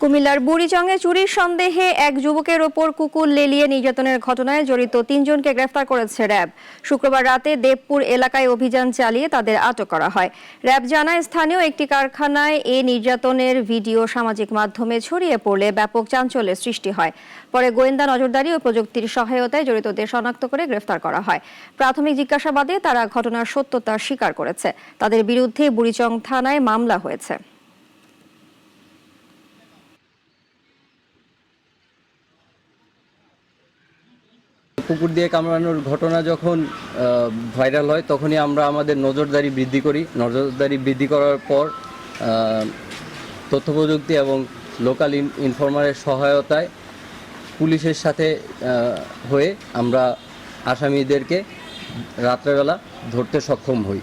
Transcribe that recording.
কুমিল্লার বুড়িচংয়ে চুরির সন্দেহে এক যুবকের ওপর কুকুর লেলিয়ে নির্যাতনের ঘটনায় জড়িত তিনজনকে গ্রেফতার করেছে র্যাব। শুক্রবার রাতে দেবপুর এলাকায় অভিযান চালিয়ে তাদের আটক করা হয়। র্যাব জানায় স্থানীয় একটি কারখানায় এ নির্যাতনের ভিডিও সামাজিক মাধ্যমে ছড়িয়ে পড়লে ব্যাপক চাঞ্চল্যের সৃষ্টি হয়। পরে গোয়েন্দা নজরদারি ও প্রযুক্তির সহায়তায় জড়িতদের শনাক্ত করে গ্রেফতার করা হয়। প্রাথমিক জিজ্ঞাসাবাদে তারা ঘটনার সত্যতা স্বীকার করেছে। তাদের বিরুদ্ধে বুড়িচং থানায় মামলা হয়েছে। কুকুর দিয়ে কামড়ানোর ঘটনা যখন ভাইরাল হয়, তখনই আমরা আমাদের নজরদারি বৃদ্ধি করি। নজরদারি বৃদ্ধি করার পর তথ্য প্রযুক্তি এবং লোকাল ইনফরমারের সহায়তায় পুলিশের সাথে হয়ে আমরা আসামিদেরকে রাত্রেবেলা ধরতে সক্ষম হই।